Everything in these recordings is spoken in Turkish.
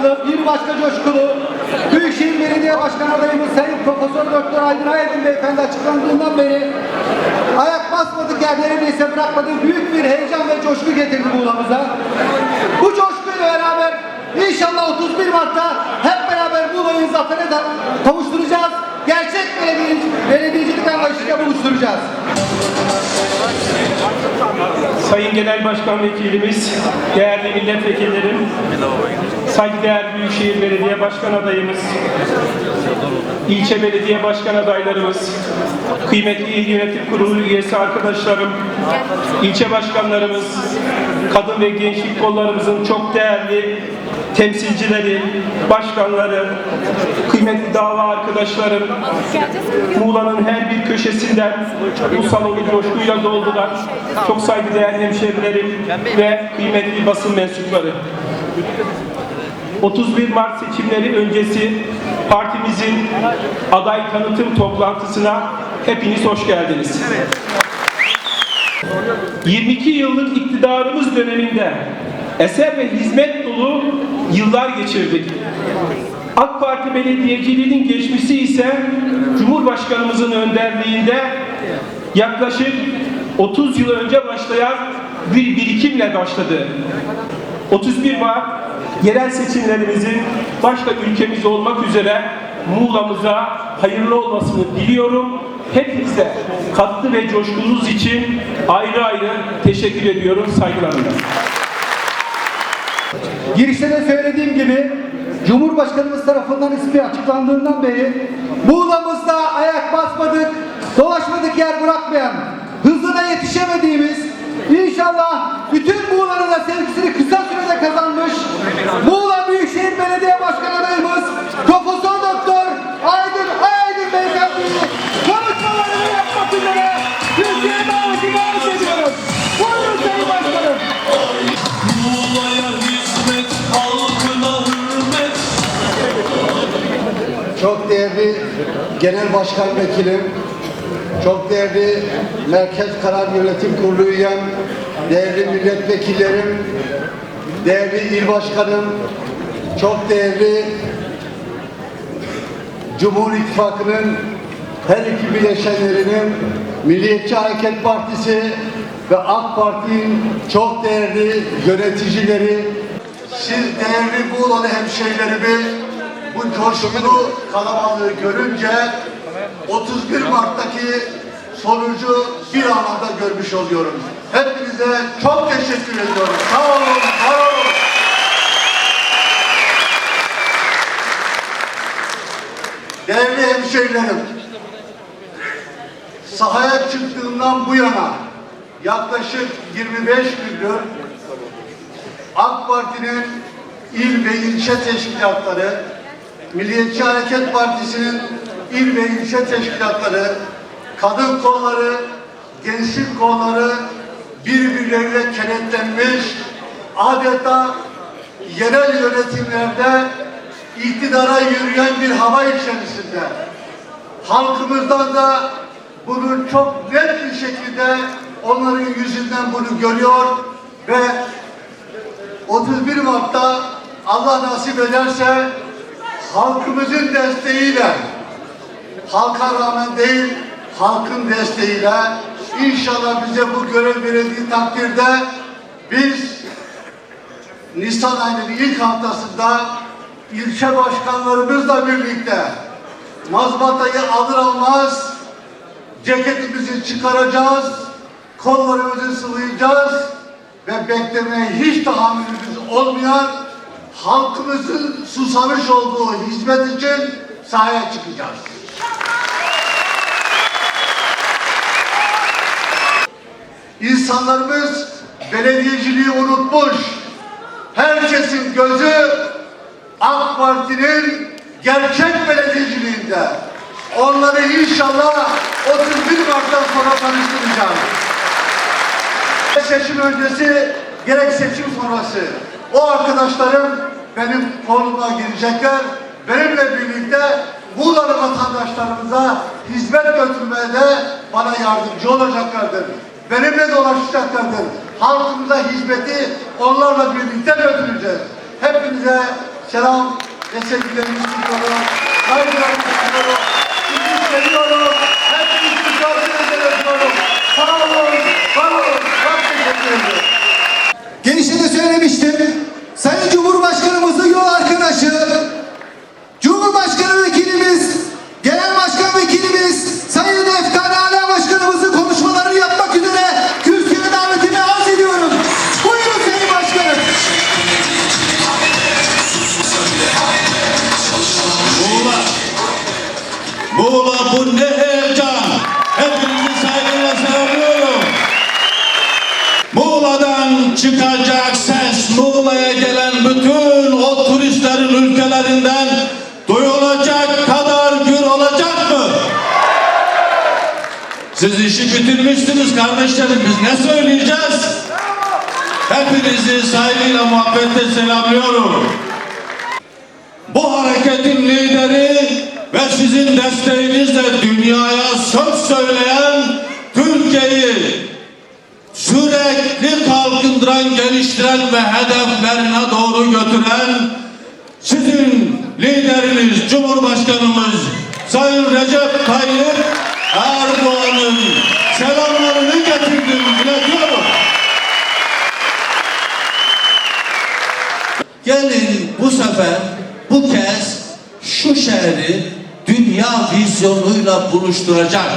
başkanlığı bir başka coşkulu Büyükşehir Belediye Başkanı adayımız Sayın Profesör Doktor Aydın Aydın Beyefendi açıklandığından beri ayak basmadık yer neredeyse bırakmadık büyük bir heyecan ve coşku getirdi Muğla'mıza. Bu coşkuyla beraber inşallah 31 Mart'ta hep beraber Muğla'yı zafere kavuşturacağız. Gerçek belediye, belediyecilik anlayışıyla buluşturacağız. Sayın Genel Başkan Vekilimiz, değerli milletvekillerim, saygıdeğer Büyükşehir Belediye Başkan adayımız, ilçe belediye başkan adaylarımız, kıymetli İl Yönetim Kurulu üyesi arkadaşlarım, ilçe başkanlarımız, kadın ve gençlik kollarımızın çok değerli temsilcileri, başkanları, kıymetli dava arkadaşlarım, Muğla'nın her bir köşesinden bu salonu coşkuyla doldular. Çok saygıdeğer hemşerilerim ve kıymetli basın mensupları. 31 Mart seçimleri öncesi partimizin aday tanıtım toplantısına hepiniz hoş geldiniz. 22 yıllık iktidarımız döneminde eser ve hizmet dolu yıllar geçirdik. AK Parti belediyeciliğinin geçmişi ise Cumhurbaşkanımızın önderliğinde yaklaşık 30 yıl önce başlayan bir birikimle başladı. 31 Mart yerel seçimlerimizin başta ülkemiz olmak üzere Muğla'mıza hayırlı olmasını diliyorum. Hepinize katkı ve coşkunuz için ayrı ayrı teşekkür ediyorum saygılarımla. Girişte de söylediğim gibi Cumhurbaşkanımız tarafından ismi açıklandığından beri Muğla'mızda ayak basmadık, dolaşmadık yer bırakmayan, hızına yetişemediğimiz, inşallah bütün Muğla'nın da sevgisini kısa Muğla Büyükşehir Belediye Başkanı adayımız Profesör Doktor Aydın Aydın Beyefendi'yi konuşmalarını yapmak üzere Türkiye davetini arz ediyoruz. Buyurun Sayın Başkanım. Muğla'ya hizmet, halkına hürmet. Çok değerli Genel Başkan Vekilim, çok değerli Merkez Karar Yönetim Kurulu üyem, değerli milletvekillerim, değerli il başkanım, çok değerli Cumhur İttifakı'nın her iki bileşenlerinin Milliyetçi Hareket Partisi ve AK Parti'nin çok değerli yöneticileri, siz değerli Muğla'lı hemşehrilerimi bu coşkulu kalabalığı görünce 31 Mart'taki sonucu bir anlamda görmüş oluyorum. Hepinize çok teşekkür ediyorum. Sağ olun, var olun. Değerli hemşehrilerim, sahaya çıktığımdan bu yana yaklaşık 25 gündür AK Parti'nin il ve ilçe teşkilatları, Milliyetçi Hareket Partisi'nin il ve ilçe teşkilatları, kadın kolları, gençlik kolları birbirleriyle kenetlenmiş, adeta yerel yönetimlerde iktidara yürüyen bir hava içerisinde. Halkımızdan da bunu çok net bir şekilde onların yüzünden bunu görüyor ve 31 Mart'ta Allah nasip ederse halkımızın desteğiyle halka rağmen değil halkın desteğiyle inşallah bize bu görev verildiği takdirde biz Nisan ayının ilk haftasında ilçe başkanlarımızla birlikte mazbatayı alır almaz ceketimizi çıkaracağız, kollarımızı sıvayacağız ve beklemeye hiç tahammülümüz olmayan halkımızın susamış olduğu hizmet için sahaya çıkacağız. İnsanlarımız belediyeciliği unutmuş. Herkesin gözü AK Parti'nin gerçek belediyeciliğinde. Onları inşallah 31 Mart'tan sonra tanıştıracağım. Seçim öncesi gerek seçim sonrası o arkadaşlarım benim koluma girecekler. Benimle birlikte Muğla'lı vatandaşlarımıza hizmet götürmeye de bana yardımcı olacaklardır. Benimle dolaşacaklardır. Halkımıza hizmeti onlarla birlikte götüreceğiz. Hepinize selam ve sevgilerimi sunuyorum. Saygılarımı sunuyorum. Sizi seviyorum. Hepinizi gördüğünüzde öpüyorum. Sağ olun, var olun. Çok teşekkür ederim. Genişte de söylemiştim. Sayın Cumhurbaşkanımızın yol arkadaşı, Muğla bu ne heyecan. Hepinizi saygıyla selamlıyorum. Muğla'dan çıkacak ses Muğla'ya gelen bütün o turistlerin ülkelerinden duyulacak kadar gür olacak mı? Siz işi bitirmişsiniz kardeşlerim biz ne söyleyeceğiz? Hepinizi saygıyla muhabbetle selamlıyorum. Bu hareketin lideri ve sizin desteğinizle dünyaya söz söyleyen Türkiye'yi sürekli kalkındıran, geliştiren ve hedeflerine doğru götüren sizin lideriniz, Cumhurbaşkanımız vizyonuyla buluşturacak.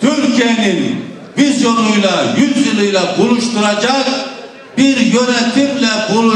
Türkiye'nin vizyonuyla, yüzyılıyla buluşturacak bir yönetimle buluşturalım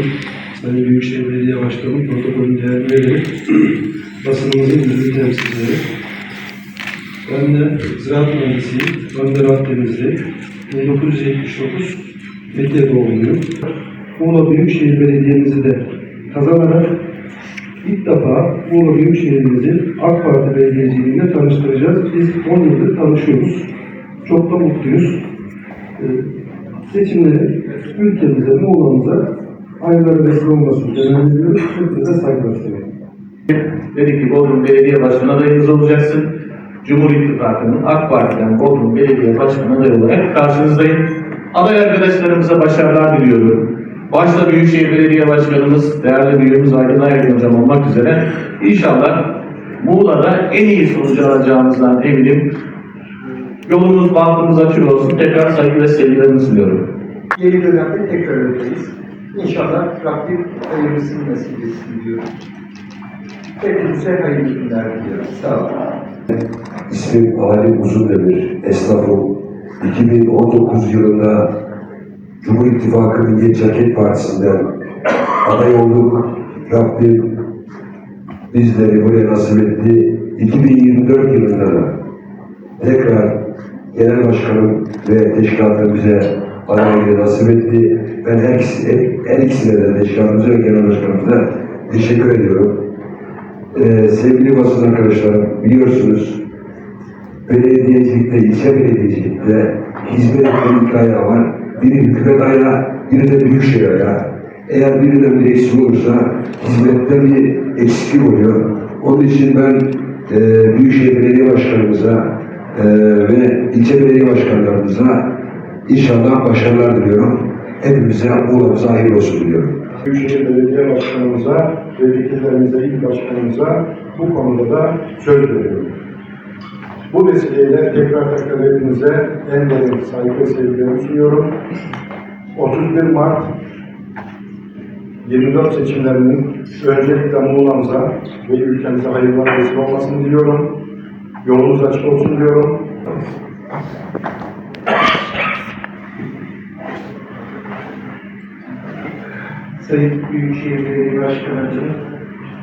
İl Başkanım, Sayın Büyükşehir Belediye Başkanım, protokolün değerli üyeleri, basınımızın gönül temsilcileri. Ben de ziraat mühendisiyim, Önder Akdenizli, 1979 Fethiye doğumluyum. Muğla Büyükşehir Belediye'mizi de kazanarak ilk defa Muğla Büyükşehir'imizi AK Parti belediyeciliğinde tanıştıracağız. Biz 10 yıldır tanışıyoruz. Çok da mutluyuz. Ee, seçimleri ülkemize, Muğla'mıza hayırlara vesile olmasını temenni ediyoruz. Hepinize saygılar sunuyorum. Dedi ki Bodrum Belediye Başkanı adayımız olacaksın. Cumhur İttifakı'nın AK Parti'den Bodrum Belediye Başkanı adayı olarak karşınızdayım. Aday arkadaşlarımıza başarılar diliyorum. Başta Büyükşehir Belediye Başkanımız, değerli büyüğümüz Aydın Aydın Hocam olmak üzere inşallah Muğla'da en iyi sonucu alacağımızdan eminim. Yolumuz, bahtımız açık olsun. Tekrar saygı ve sevgilerimi sunuyorum. Yeni dönemde tekrar öyleyiz. İnşallah Rabbim hayırlısını nasip etsin diyorum. Hepinize hayırlı günler diliyorum. Sağ olun. İsmim Ali Uzundemir, esnafım. 2019 yılında Cumhur İttifakı Milliyetçi Hareket Partisi'nden aday olduk. Rabbim bizleri buraya nasip etti. 2024 yılında da tekrar Genel Başkanım ve teşkilatım bize adaylığı nasip etti. Ben her, ikisi, her ikisine de teşkilatımıza ve Genel Başkanımıza teşekkür ediyorum. Ee, sevgili basın arkadaşlarım biliyorsunuz belediyecilikte, ilçe belediyecilikte hizmetlerin iki ayağı var. Biri hükümet ayağı, biri de büyükşehir ayağı. Eğer birinden bir eksik olursa hizmette bir eksiklik oluyor. Onun için ben e, Büyükşehir Belediye Başkanımıza e, ve ilçe belediye başkanlarımıza inşallah başarılar diliyorum. Hepimize, Muğla'mıza hayırlı olsun diliyorum. Büyükşehir Belediye Başkanımıza ve vekillerimize, il başkanımıza bu konuda da söz veriyorum. Bu vesileyle tekrar tekrar hepinize en derin saygı ve sevgilerimi sunuyorum. 31 Mart 24 seçimlerinin öncelikle Muğla'mıza ve ülkemize hayırlar vesile olmasını diliyorum. Yolunuz açık olsun diyorum. Sayın Büyükşehir Belediye Başkanı,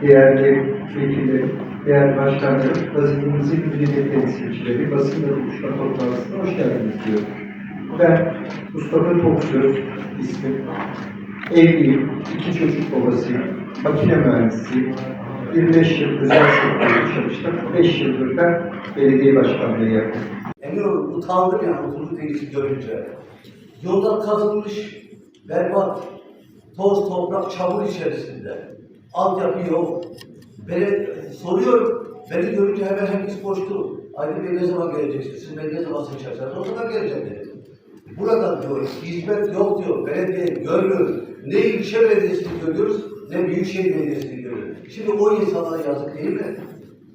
değerli vekili, değerli başkanlarım, gazetemizin müdüriyet temsilcileri, basın ve buluşma toplantısına hoş geldiniz diyorum. Ben Mustafa Toksöz ismim. Evliyim, iki çocuk babasıyım, makine mühendisiyim. 25 yıl özel sektörde çalıştım, 5 yıldır da belediye başkanlığı yaptım. Emin olun utandım yani oturup değişik görünce. Yoldan kazılmış berbat, toz, toprak, çamur içerisinde. Altyapı yok. Beni soruyorum, beni görünce hemen herkes koştu. Aydın Bey ne zaman geleceksiniz, siz beni ne zaman seçersiniz, o zaman geleceğim dedi. Burada diyor, hizmet yok diyor, belediye görmüyoruz. Ne ilçe belediyesini görüyoruz, ne büyükşehir belediyesini görüyoruz. Şimdi o insanlara yazık değil mi?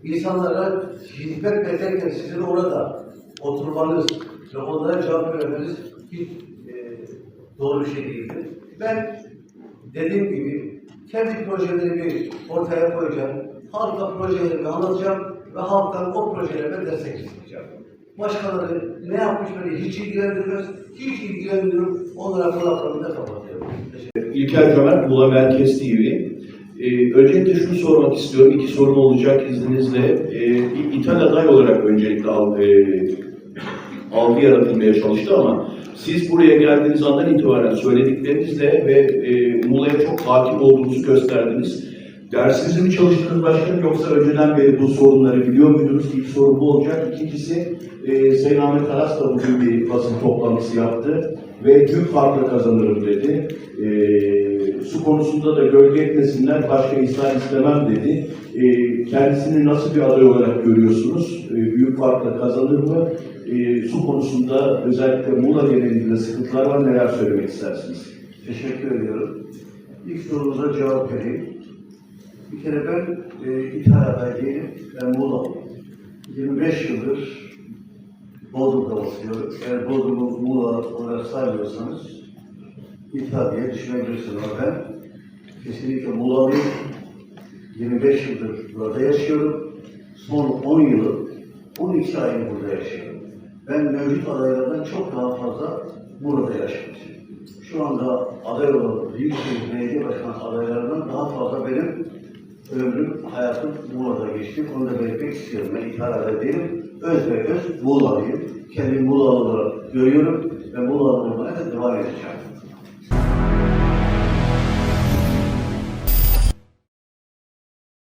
İnsanlara hizmet beklerken sizin orada oturmanız ve onlara cevap vermeniz hiç e, doğru bir şey değildir. Ben dediğim gibi kendi projelerimi ortaya koyacağım. Halka projelerimi anlatacağım ve halktan o projelerime destek isteyeceğim. Başkaları ne yapmış beni hiç ilgilendirmez, hiç ilgilenmiyorum. Onlara kulaklarını da kapatıyorum. İlker Cömert, Muğla Merkez TV. Ee, öncelikle şunu sormak istiyorum, iki sorum olacak izninizle. Ee, İthal aday olarak öncelikle al, e, algı yaratılmaya çalıştı ama siz buraya geldiğiniz andan itibaren söylediklerinizle ve e, Muğla'ya çok hakim olduğunuzu gösterdiniz. Dersinizi mi çalıştınız başkanım yoksa önceden beri bu sorunları biliyor muydunuz? İlk soru bu olacak. İkincisi, e, Sayın Ahmet Aras da bugün bir basın toplantısı yaptı ve büyük farkla kazanırım dedi. E, su konusunda da gölge etmesinler, başka insan istemem dedi. E, kendisini nasıl bir aday olarak görüyorsunuz? E, büyük farkla kazanır mı? E, su konusunda özellikle Muğla genelinde sıkıntılar var. Neler söylemek istersiniz? Teşekkür ediyorum. İlk sorunuza cevap vereyim. Bir kere ben e, ithal aday değilim, ben Muğla'lıyım. 25 yıldır Bodrum'da oturuyorum. Eğer Bodrum'u Muğla olarak saymıyorsanız ithal diye düşünebilirsiniz ben kesinlikle Muğla'lıyım. 25 yıldır burada yaşıyorum. Son 10 yılı, 12 ayını burada yaşıyorum. Ben mevcut adaylardan çok daha fazla burada yaşamışım. Şu anda aday olan Büyükşehir Belediye Başkanı adaylarından daha fazla benim ömrüm, hayatım Muğla'da geçti. Onu da belirtmek istiyorum. Ben ithal aday değilim. Öz ve öz Muğla'lıyım. Kendimi Muğla'lı görüyorum ve Muğla'lı da devam edeceğim.